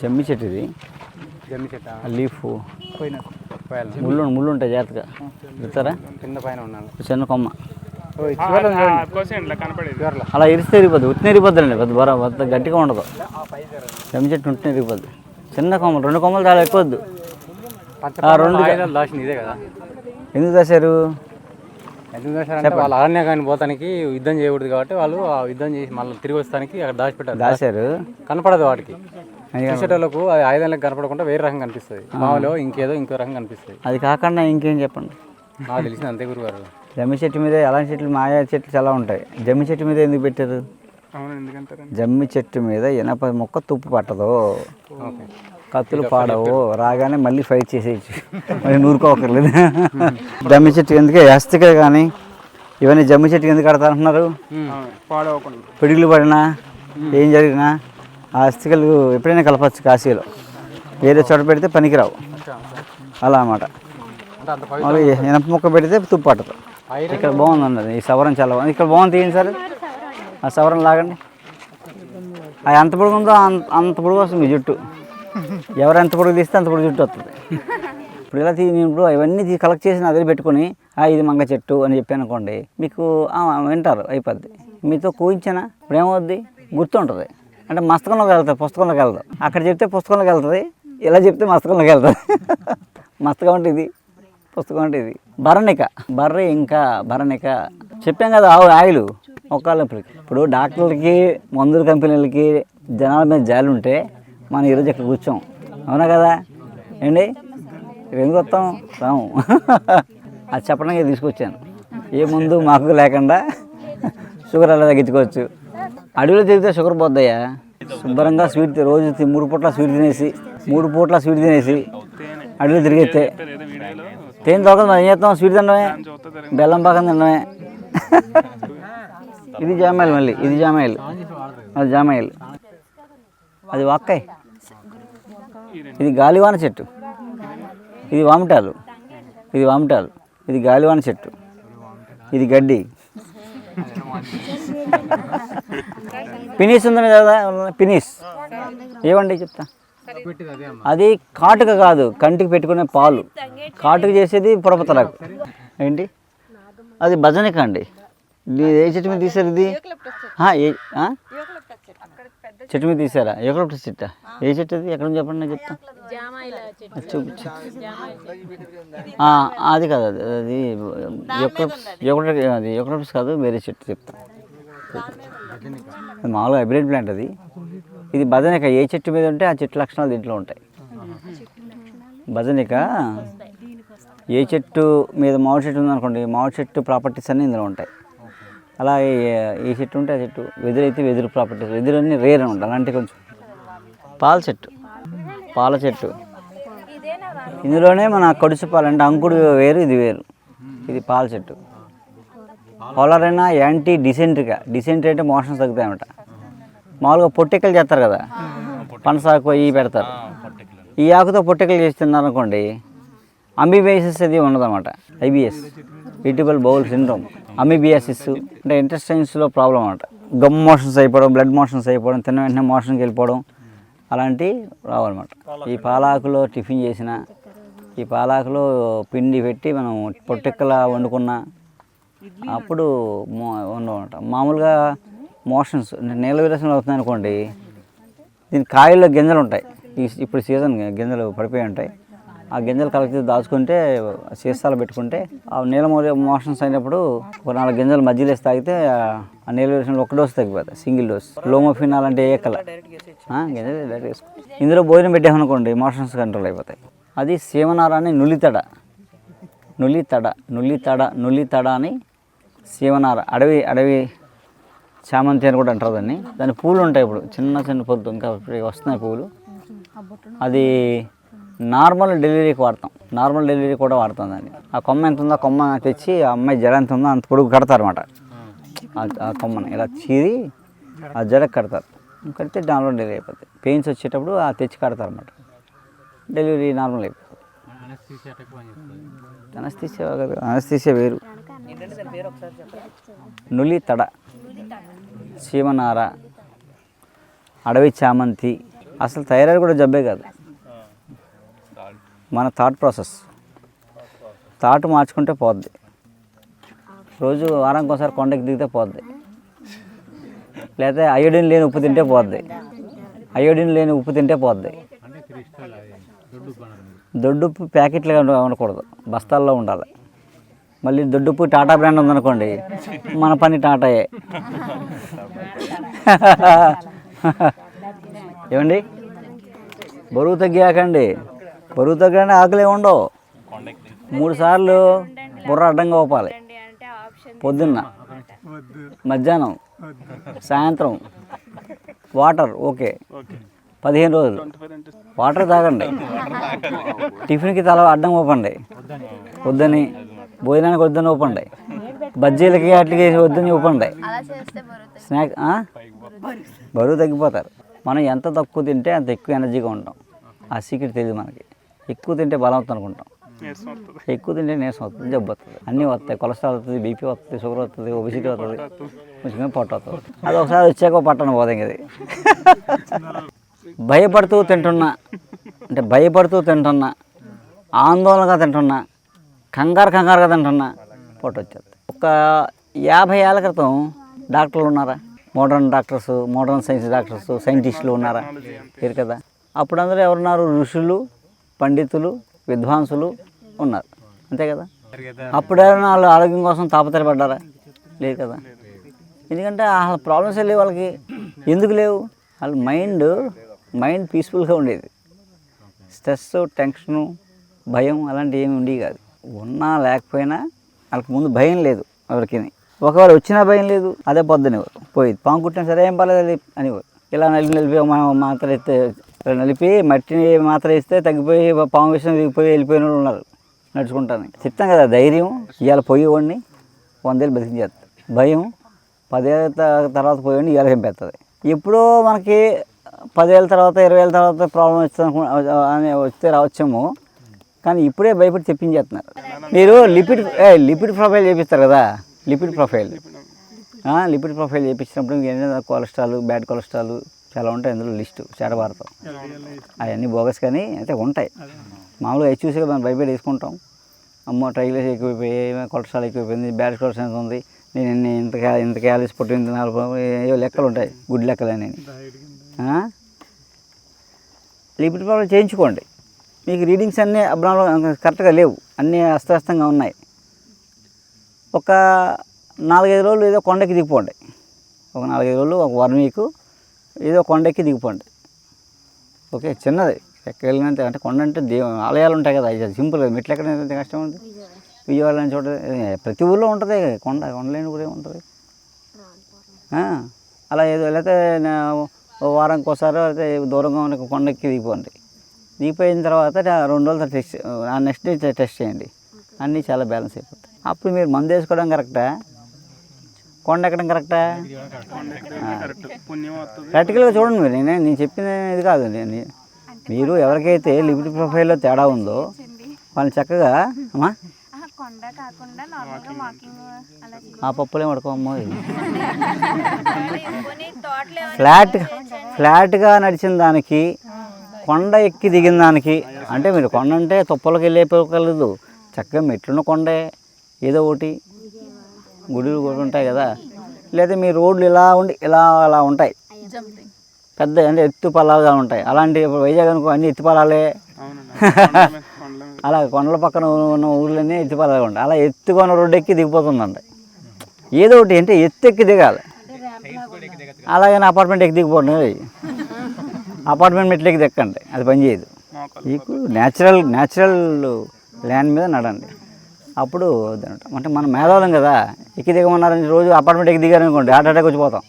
జమ్మి చెట్టు ఇది. జమ్మి చెట్ట? ఆ లీఫ్. పోయినా ముళ్ళు ముళ్ళు ఉంటాయి జాగ్రత్తగా. ఇస్తారా కింద పైన ఉన్నాను. చిన్న కొమ్మ. అలా ఇరిస్తే ఇరిగిపోద్ది ఉత్తిన ఇరిగిపోద్దండి పెద్ద బర పెద్ద గట్టిగా ఉండదు. జమ్మి చెట్టు ఉంటే ఇరిగిపోద్ది. చిన్న కొమ్మలు రెండు కొమ్మలు చాలా ఎక్కువ వద్దు. ఆ, రెండు ఇదే కదా. ఎందుకు చేశారు ఎందుకు చేశారంటే వాళ్ళు అరణ్యకాన్ని పోతానికి యుద్ధం చేయకూడదు కాబట్టి వాళ్ళు ఆ యుద్ధం చేసి మళ్ళీ తిరిగి వస్తానికి అక్కడ దాచిపెట్టారు. దాశారు కనపడదు వాటికి. చూసేటోళ్ళకు అది ఆయుధాలకు కనపడకుండా వేరే రకం కనిపిస్తుంది. మామూలు ఇంకేదో ఇంకో రకం కనిపిస్తుంది. అది కాకుండా ఇంకేం చెప్పండి? నాకు తెలిసింది అంతే గురుగారు. జమ్మి చెట్టు మీద ఎలాంటి చెట్లు మాయా చెట్లు చాలా ఉంటాయి. జమ్మి చెట్టు మీద ఎందుకు పెట్టారు? జమ్మి చెట్టు మీద ఇనప మొక్క తుప్పు పట్టదు. ఓకే. కత్తులు పాడవు. రాగానే మళ్ళీ ఫైట్ చేసేయచ్చు. మరి నూరుకోకర్లేదు. జమ్మి చెట్టు ఎందుకే? హస్తికలు కానీ ఇవన్నీ జమ్మి చెట్టుకి ఎందుకు కడతారంటున్నారు? పిడుగులు పడినా ఏం జరిగినా? ఆ అస్థికలు ఎప్పుడైనా కలపచ్చు కాశీలో. వేరే చోట పెడితే పనికిరావు. అలా అన్నమాట. పవి మళ్ళీ ఇనప మొక్క పెడితే తుప్పు పట్టదు ఐరన్ ఇక్కడ బాగుంది అన్నది. ఈ సవరం చాలా బాగుంది. ఇక్కడ బాగుంది తీయండి సార్. ఆ సవరం లాగండి. అది ఎంత పొడుగు ఉందో అంత పొడుగు వస్తుంది మీ జుట్టు. ఎవరు ఎంత పొడుగు తీస్తే అంత పొడుగు జుట్టు వస్తుంది. ఇప్పుడు ఇలా తీ నేను ఇప్పుడు ఇవన్నీ తీ కలెక్ట్ చేసి నా దగ్గర పెట్టుకొని "ఆ, ఇది మంగ చెట్టు అని చెప్పాను అనుకోండి మీకు "ఆ, వింటారు అయిపోద్ది. మీతో కూయించానా? ఇప్పుడు ఏమవుద్ది? గుర్తుంటుంది అంటే మస్తకంలోకి వెళ్తుంది పుస్తకంలోకి వెళ్తాం అక్కడ చెప్తే పుస్తకంలోకి వెళ్తుంది ఇలా చెప్తే మస్తకంలోకి వెళ్తుంది. మస్తకం అంటే ఇది పుస్తకం అంటే ఇది. భరణిక బర్రె ఇంకా భరణిక చెప్పాం కదా ఆవు ఆయిలు. ఒకళ్ళప్పటికి ఇప్పుడు డాక్టర్లకి మందుల కంపెనీలకి జనాల మీద జాలి ఉంటే మనం ఈరోజు ఇక్కడ కూర్చోం అవునా కదా? ఏండి ఎందుకు వస్తాం? రాము. అది చెప్పడానికి తీసుకొచ్చాను. ఏ ముందు మాకు లేకుండా షుగర్ అలా తగ్గించుకోవచ్చు? అడవిలో తిరిగితే షుగర్ పోద్దయ్యా. శుభ్రంగా స్వీట్ తి- రోజు తి- మూడు పూట్ల స్వీట్ తినేసి మూడు పూట్ల స్వీట్ తినేసి అడవిలో తిరిగితే ఏదో తేనె తోకదు మరి ఏం చేస్తాం? స్వీట్ తినడమే. బెల్లం పాకం తినడమే. ఇది జామాయిల్ మళ్ళీ ఇది జామాయిల్. అది జామాయిల్. అది వాక్కాయ్. ఇది గాలివాన చెట్టు. ఇది వామిటాలు. ఇది వామిటాలు. ఇది గాలివాన చెట్టు. ఇది గడ్డి. పినీస్ ఉంది కదా? పినీస్. ఏమండి చెప్తా? అదే కాటుక కాదు కంటికి పెట్టుకునే పాలు. కాటుక చేసేది పురపతలకు. ఏంటి? అది భజనిక అండి ఇది ఏ చెట్టు మీద తీసారు ఇది? చెట్టు మీద తీసారా? యూకలిప్టస్ చెట్ట? ఏ చెట్టు అది? ఎక్కడ చెప్పండి నేను చెప్తా. అది చూపించు. ఆ, అది కాదు అది అది అది యూకలిప్టస్ కాదు వేరే చెట్టు చెప్తా. అది మామూలుగా హైబ్రిడ్ ప్లాంట్ అది. ఇది బదనిక ఏ చెట్టు మీద ఉంటే ఆ చెట్టు లక్షణాలు దీంట్లో ఉంటాయి. బదనిక ఏ చెట్టు మీద మామిడి చెట్టు ఉందనుకోండి మామిడి చెట్టు ప్రాపర్టీస్ అన్నీ ఇందులో ఉంటాయి. అలాగే ఈ చెట్టు ఉంటే ఆ చెట్టు. వెదురైతే వెదురు ప్రాపర్టీస్ వెదురు అన్నీ రేర్ అనమాట. అలాంటి కొంచెం. పాల చెట్టు. పాల చెట్టు. ఇందులోనే మన కడుసు పాలంటే అంకుడు వేరు ఇది వేరు. ఇది పాల చెట్టు. పొలరైనా యాంటీ డిసెంట్గా డిసెంట్రీ అంటే మోషన్స్ తగ్గుతాయన్నమాట. మామూలుగా పొట్టెక్కలు చేస్తారు కదా? పనసాకు అవి పెడతారు. ఈ ఆకుతో పొట్టెక్కలు చేసి తిన్నారనుకోండి అంబిబియాసిస్ అది ఉండదన్నమాట. IBS. Irritable bowel syndrome amoebiasis అంటే ఇంటెస్టైన్స్లో ప్రాబ్లం అనమాట గమ్ మోషన్స్ అయిపోవడం బ్లడ్ మోషన్స్ అయిపోవడం తిన్న వెంటనే మోషన్కి వెళ్ళిపోవడం అలాంటివి రావన్నమాట. ఈ పాలాకులో టిఫిన్ చేసిన ఈ పాలాకులో పిండి పెట్టి మనం పొట్టెక్కల వండుకున్న అప్పుడు మో మామూలుగా మోషన్స్ నీళ్ళ విరసనలు అవుతుంది అనుకోండి దీని కాయల్లో గింజలు ఉంటాయి ఈ ఇప్పుడు సీజన్ గింజలు పడిపోయి ఉంటాయి. ఆ గింజలు కలెక్ట్ చేసి దాచుకుంటే సీసాలు పెట్టుకుంటే ఆ నీళ్ళ మోషన్స్ అయినప్పుడు ఒక నాలుగు గింజలు మధ్యలో వేసి తాగితే ఆ నీళ్ళ వేసిన ఒక డోస్ తగ్గిపోతాయి సింగిల్ డోస్. లోమోఫినాల్ అంటే ఏ కల గింజలు డైరెక్ట్ వేసుకో. ఇందులో భోజనం పెట్టామనుకోండి మోషన్స్ కంట్రోల్ అయిపోతాయి. అది సీమనార అని నులితడ. నులితడ నులితడ నులితడ అని సీమనార అడవి అడవి చామంతి అని కూడా అంటారు దాన్ని. దాని పూలు ఉంటాయి ఇప్పుడు చిన్న చిన్న పొద్దు ఇంకా వస్తున్నాయి పూలు. అది నార్మల్ డెలివరీకి వాడతాం. నార్మల్ డెలివరీ కూడా వాడతాం దాన్ని. ఆ కొమ్మ ఎంత ఉందో కొమ్మ తెచ్చి ఆ అమ్మాయి జడ ఎంత ఉందో అంత పొడుగు కడతారనమాట ఆ- ఆ కొమ్మని ఇలా చీరి ఆ జడకు కడతారు. కడితే దానిలో డెలివరీ అయిపోతుంది పెయిన్స్ వచ్చేటప్పుడు ఆ తెచ్చి కడతారన్నమాట. డెలివరీ నార్మల్ అయిపోతుంది. అనస్థిసియా కదా అనస్థిసియా వేరు. నులి తడ సీమనార అడవి చామంతి అసలు థైరాయిడ్ కూడా జబ్బే కాదు. మన థాట్ ప్రాసెస్ థాట్ మార్చుకుంటే పోద్ది. రోజు వారానికి ఒకసారి కొండకి దిగితే పోద్ది. లేకపోతే అయోడిన్ లేని ఉప్పు తింటే పోద్ది. అయోడిన్ లేని ఉప్పు తింటే పోద్ది. దొడ్డుప్పు ప్యాకెట్లుగా ఉండకూడదు. బస్తాల్లో ఉండాలి. మళ్ళీ దొడ్డుప్పు టాటా బ్రాండ్ ఉందనుకోండి మన పని టాటాయే. ఏమండి? బరువు తగ్గాకండి. బరువు తగ్గడానికి ఆకలే ఉండవు. మూడు సార్లు బుర్ర అడ్డంగా ఊపాలి. పొద్దున్న మధ్యాహ్నం సాయంత్రం వాటర్ ఓకే. పదిహేను రోజులు. వాటర్ తాగండి. టిఫిన్కి తల అడ్డం ఊపండి. వద్దని భోజనానికి వద్దని ఊపండి. బజ్జీలకి అట్లకి వద్దని ఊపండి. స్నాక్ బరువు తగ్గిపోతారు. మనం ఎంత తక్కువ తింటే అంత ఎక్కువ ఎనర్జీగా ఉంటాం. ఆ సీక్రెట్ తెలియదు మనకి. ఎక్కువ తింటే బలవంతం అనుకుంటాం నీరసం వస్తుంది. ఎక్కువ తింటే నీరసం వస్తుంది జబ్బు వస్తుంది. అన్నీ వస్తాయి. కొలెస్ట్రాల్ వస్తుంది బీపీ వస్తుంది షుగర్ వస్తుంది ఒబిసిటీ వస్తుంది. కొంచెం పొట్ట వస్తుంది అది ఒకసారి వచ్చాక పట్టణ పోదాం ఇది భయపడుతూ తింటున్నా. అంటే భయపడుతూ తింటున్నా. ఆందోళనగా తింటున్నా. కంగారు కంగారుగా తింటున్నా. పొట్ట వచ్చేది. ఒక యాభై ఏళ్ళ క్రితం డాక్టర్లు ఉన్నారా? Modern doctors modern science doctors సైంటిస్టులు ఉన్నారా? లేరు కదా. అప్పుడు అందరూ ఎవరున్నారు? ఋషులు పండితులు విద్వాంసులు ఉన్నారు. అంతే కదా? అప్పుడు ఎవరైనా వాళ్ళు ఆరోగ్యం కోసం తాపత్రయపడ్డారా? లేదు కదా? ఎందుకంటే అసలు ప్రాబ్లమ్స్ లేవు వాళ్ళకి. ఎందుకు లేవు? వాళ్ళ మైండ్ మైండ్ పీస్ఫుల్గా ఉండేది. స్ట్రెస్ టెన్షను భయం అలాంటివి ఏమి ఉండేవి కాదు. ఉన్నా లేకపోయినా వాళ్ళకి ముందు భయం లేదు ఎవరికి. ఒకవేళ వచ్చినా భయం లేదు అదే పొద్దునేవారు. పోయేది. పాము కుట్టినా సరే ఏం పర్లేదు అది అనేవారు. ఇలా నలిపి నలిపి మా మాత్ర నలిపి మట్టిని మాత్రం ఇస్తే తగ్గిపోయి పాము విషయం దిగిపోయి వెళ్ళిపోయిన వాళ్ళు ఉన్నారు నడుచుకుంటాను చెప్తాం కదా ధైర్యం ఇవాళ పోయేవాడిని వందేళ్ళు బతికించేస్తుంది భయం పదేళ్ళ తర్వాత తర్వాత పోయేవాడిని ఇవాళ చంపేస్తుంది ఎప్పుడో మనకి పదేళ్ళ తర్వాత ఇరవై ఏళ్ళ తర్వాత ప్రాబ్లం వస్తుంది అని వస్తే రావచ్చేమో కానీ ఇప్పుడే భయపడి తెప్పించేస్తున్నారు మీరు లిపిడ్ లిపిడ్ ప్రొఫైల్ చేపిస్తారు కదా లిపిడ్ ప్రొఫైల్. లిపిడ్ ప్రొఫైల్ చేయించినప్పుడు ఏంటంటే కొలెస్ట్రాల్ బ్యాడ్ కొలెస్ట్రాల్ చాలా ఉంటాయి అందులో లిస్టు చేరబారుతాం అవన్నీ బోగస్ కానీ అయితే ఉంటాయి. మామూలుగా అవి చూసి మనం భయపడి వేసుకుంటాం. అమ్మో ట్రైగ్లైస్ ఎక్కువైపోయి కొలెస్ట్రాల్ ఎక్కువైపోయింది బ్యాడ్ కొలెస్ట్రాల్ ఎంత ఉంది నేను ఇన్ని ఇంత ఇంత క్యాలీస్ పుట్టిన తినాలి ఏవో లెక్కలు ఉంటాయి గుడ్ లెక్కలు అని లిపిడ్ ప్రాబ్లం చేయించుకోండి. మీకు రీడింగ్స్ అన్నీ అబ్నార్మల్ కరెక్ట్గా లేవు. అన్నీ అస్తవ్యస్తంగా ఉన్నాయి. ఒక నాలుగైదు రోజులు ఏదో కొండకి దిగిపోండి. ఒక నాలుగైదు రోజులు ఒక వన్ వీక్ ఏదో కొండకి దిగిపోండి. ఓకే చిన్నది. ఎక్కడెళ్ళినంత అంటే కొండ అంటే దేవ ఆలయాలు ఉంటాయి కదా ఇది సింపుల్ కదా. మెట్లు ఎక్కడ ఎంత కష్టం ఉంది విజయవాడ అని ప్రతి ఊళ్ళో ఉంటుంది కొండ కొండలేని కూడా ఏముంటుంది అలా ఏదో లేకపోతే ఓ వారానికి ఒకసారి అయితే దూరంగా ఉన్న కొండకి దిగిపోండి. దిగిపోయిన తర్వాత ఆ రెండు రోజులు టెస్ట్ ఆ నెక్స్ట్ డే టెస్ట్ చేయండి. అన్నీ చాలా బ్యాలెన్స్ అయిపోతాయి. అప్పుడు మీరు మందు వేసుకోవడం కరెక్టా కొండ ఎక్కడం కరెక్టా? ప్రాక్టికల్గా చూడండి మీరు నేను నేను చెప్పిన ఇది కాదు. నేను మీరు ఎవరికైతే లిమిట్ ప్రొఫైల్లో తేడా ఉందో వాళ్ళని చక్కగా అమ్మా. ఆ పప్పులే పడుకోమ్మో ఫ్లాట్ ఫ్లాట్గా నడిచిన దానికి కొండ ఎక్కి దిగిన దానికి అంటే మీరు కొండ అంటే తుప్పలకి వెళ్ళిపోగలదు చక్కగా మెట్లున్న కొండే ఏదో ఒకటి. గుడులు కూడా ఉంటాయి కదా. లేదా మీ రోడ్లు ఇలా ఉండి ఇలా అలా ఉంటాయి. పెద్ద అంటే ఎత్తు పొలాలుగా ఉంటాయి. అలాంటి ఇప్పుడు వైజాగ్ అనుకో అన్ని ఎత్తు పొలాలే అలా కొండల పక్కన ఉన్న ఊర్లన్నీ ఎత్తు పొలాలుగా ఉంటాయి. అలా ఎత్తుకొని రోడ్డు ఎక్కి దిగిపోతుందండి. ఏదో ఒకటి అంటే ఎత్తు ఎక్కి దిగాలి. అలాగని అపార్ట్మెంట్ ఎక్కి దిగిపోండి అపార్ట్మెంట్ మెట్లు ఎక్కి దిక్కండి. అది పని చేయదు. మోకాలు మీకు న్యాచురల్ న్యాచురల్ ల్యాండ్ మీద నడండి అప్పుడు అంటే. మనం మేధావులం కదా ఎక్కి దిగమన్నారని రోజు అపార్ట్మెంట్ ఎక్కి దిగారనుకోండి హార్ట్ అటాక్ వచ్చిపోతాం